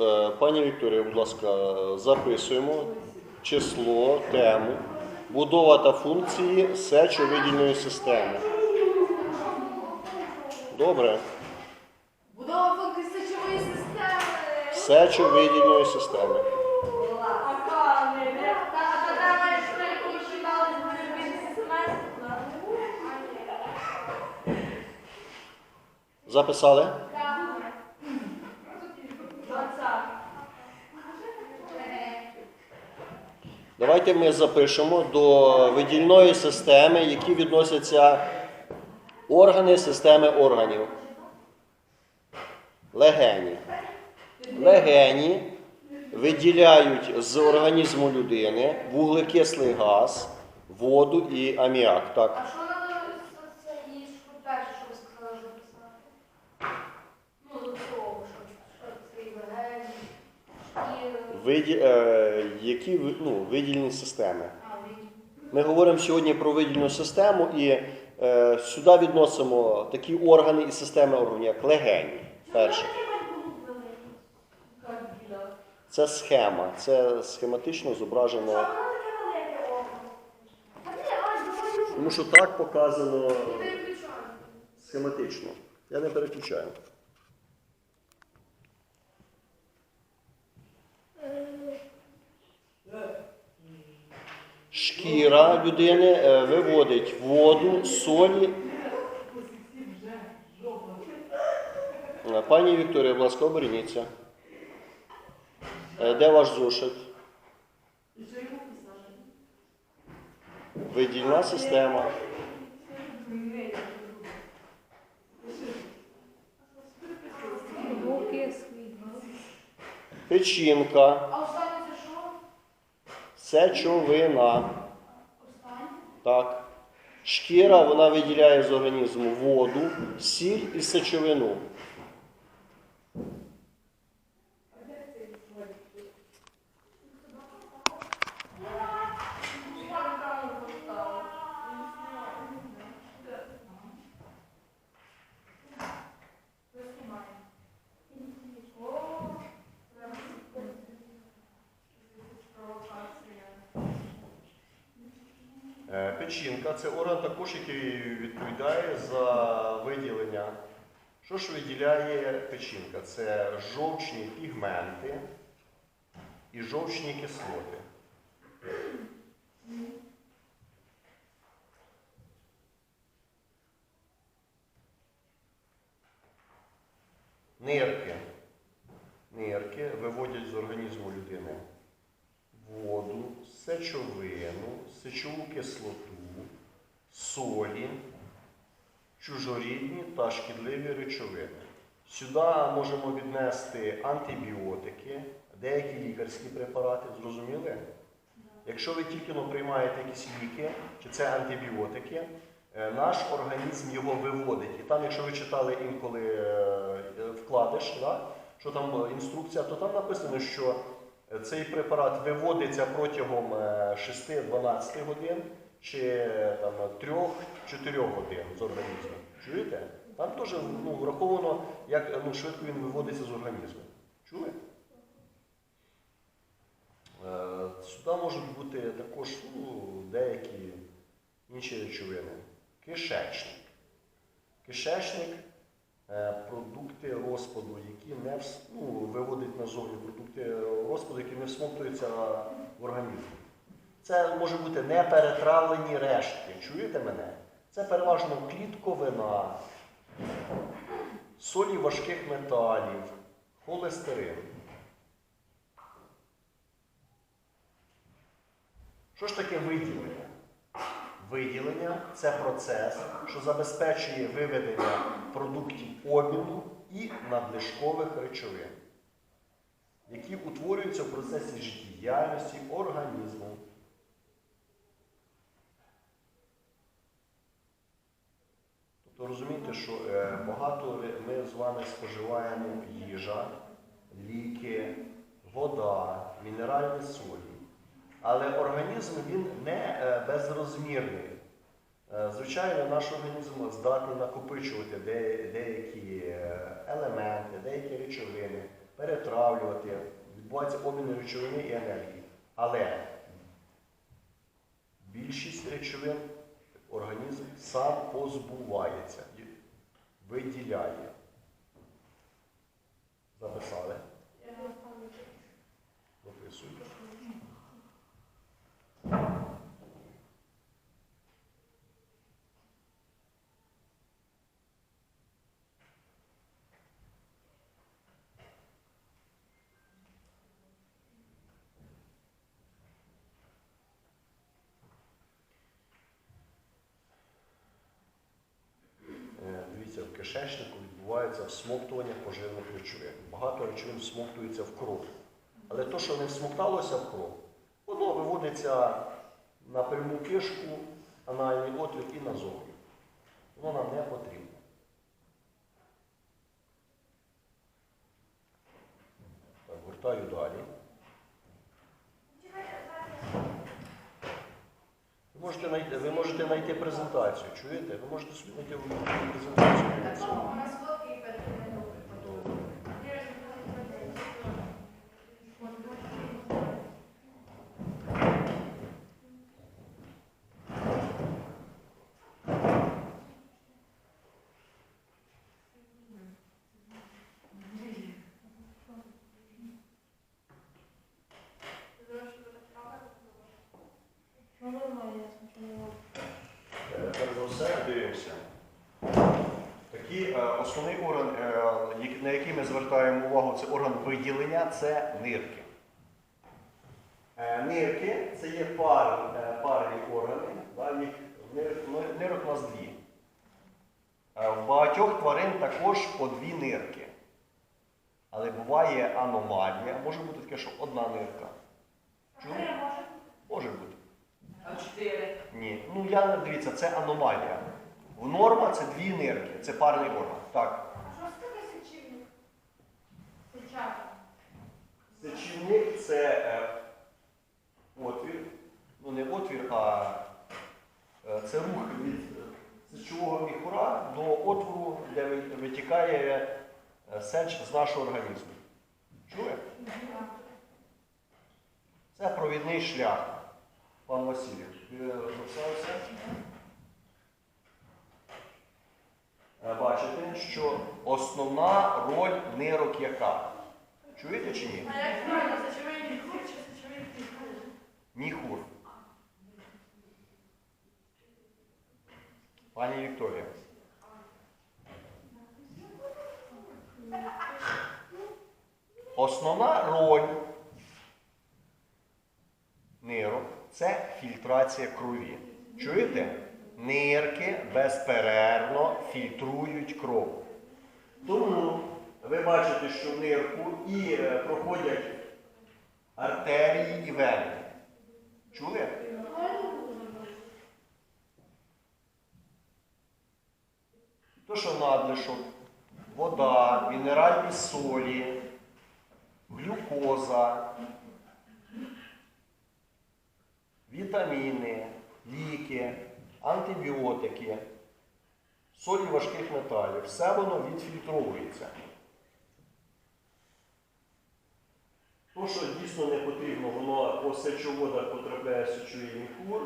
е, пані Вікторія, будь ласка, записуємо число, тему, будова та функції сечовидільної системи. Добре. Будова функції сечової системи. Сечовидільної системи. Ага, не, не. Та, та, та, маєш коли читали з боротьби семестр. Записали? Давайте ми запишемо до видільної системи, які відносяться органи системи органів. Легені. Легені виділяють з організму людини вуглекислий газ, воду і аміак. Так. А що надо це і що перше, що ви сказали, що писати? Ну, до цього, що, що це і легені, шкіра. Виді, е, які ну, видільні системи. Ми говоримо сьогодні про видільну систему і е, сюди відносимо такі органи і системи органів, як легені. Перше. Це схема, це схематично зображено. Тому що так показано схематично. Я не переключаю. Шкіра людини е, виводить воду, солі. Е, Пані Вікторія, будь ласка, оберніться. Е, Де ваш зошит? Видільна система. Печінка, А останнє це що? Сечовина. Так. Шкіра вона виділяє з організму воду, сіль і сечовину. Печінка це орган також, який відповідає за виділення. Що ж виділяє печінка? Це жовчні пігменти і жовчні кислоти. Нирки. Нирки виводять з організму людини воду, сечовину, сечову кислоту, солі, чужорідні та шкідливі речовини. Сюди можемо віднести антибіотики, деякі лікарські препарати, зрозуміли? Якщо ви тільки но приймаєте якісь ліки, чи це антибіотики, е, наш організм його виводить. І там, якщо ви читали інколи е, вкладиш, да, що там е, інструкція, то там написано, що цей препарат виводиться протягом е, 6-12 годин чи е, там, 3-4 годин з організму. Чуєте? Там теж ну, враховано, як е, ну, швидко він виводиться з організму. Чули? Е, Сюди можуть бути також ну, деякі інші речовини. Кишечник. Кишечник е, продукти розпаду, які не ну, виводить назовні продукти розпаду, які не всмоктуються в організм. Це може бути неперетравлені рештки. Чуєте мене? Це переважно клітковина, солі важких металів, холестерин. Що ж таке виділення? Виділення це процес, що забезпечує виведення продуктів обміну і надлишкових речовин, які утворюються в процесі життєдіяльності організму. Тобто розумієте, що е, багато ми з вами споживаємо їжа, ліки, вода, мінеральні солі. Але організм він не е, безрозмірний. Е, Звичайно, наш організм здатний накопичувати деякі е, елементи, деякі речовини. перетравлювати, відбувається обмін речовини і енергії. Але більшість речовин організм сам позбувається, виділяє. Записали? Записуйте. Е, Дивіться, в кишечнику відбувається всмоктування поживних речовин. Багато речовин всмоктується в кров. Але те, що не всмокталося в кров, воно виводиться на пряму кишку, анальний отвір і назовні. Воно нам не потрібно. Так, гуртаю далі. Ви можете знайти, ви можете знайти презентацію, чуєте? Ви можете знайти презентацію. Такого у нас фотки перед Добре. Ну, нормально, я смотрю. Е, Перш за все, дивимося. Такий е, основний орган, е, ми звертаємо увагу, це орган виділення, це нирки. Е, Нирки це є пар, е, парні органи. да, їх- нир- нир- Нирок у нас дві. Е, В багатьох тварин також по дві нирки. Але буває аномалія, може бути таке, що одна нирка. Чули? Може бути. А чотири. Ні. Ну я дивіться, це аномалія. В норма це дві нирки, це парний орган. Так. А що це таке сечівник? Сечата. Сечівник це е, отвір. Ну не отвір, а е, це рух від е, сечового міхура до отвору, де витікає е, сеч з нашого організму. Чує? Це провідний шлях. Пан ви записалися? Е, Бачите, що основна роль нирок яка? Чуєте чи ні? А як правильно, сечовий міхур чи сечовий міхур? Міхур. Пані Вікторія. Основна роль нирок це фільтрація крові. Чуєте? Нирки безперервно фільтрують кров. Тому ви бачите, що нирку і е, проходять артерії і вени. Чули? То, що надлишок, вода, мінеральні солі, глюкоза, вітаміни, ліки, антибіотики, солі важких металів, все воно відфільтровується. То, що дійсно не потрібно, воно по сечоводах потрапляє в сечовий міхур.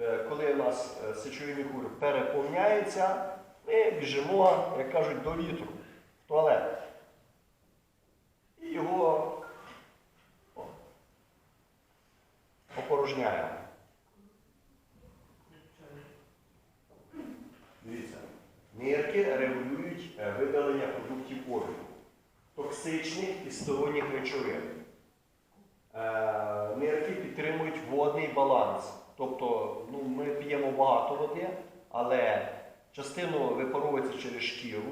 Е, Коли у нас е, сечовий міхур переповняється, ми біжимо, як кажуть, до вітру в туалет. І його опорожняємо. Дивіться, нирки регулюють е, видалення продуктів обігу, токсичних і сторонніх речовин. Е, Нирки підтримують водний баланс. Тобто ну, ми п'ємо багато води, але частину випаровується через шкіру,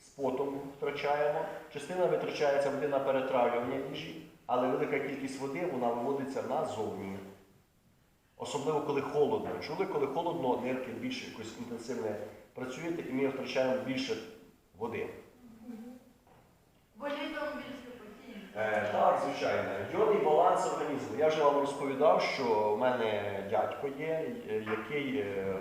з потом втрачаємо, частина витрачається води на перетравлювання їжі, але велика кількість води вона виводиться назовні. Особливо коли холодно. Чули, коли холодно, нирки більш якось інтенсивно працюють, і ми втрачаємо більше води. Більше. Е, так, звичайно. Йодний баланс організму. Я вже вам розповідав, що в мене дядько є, який е,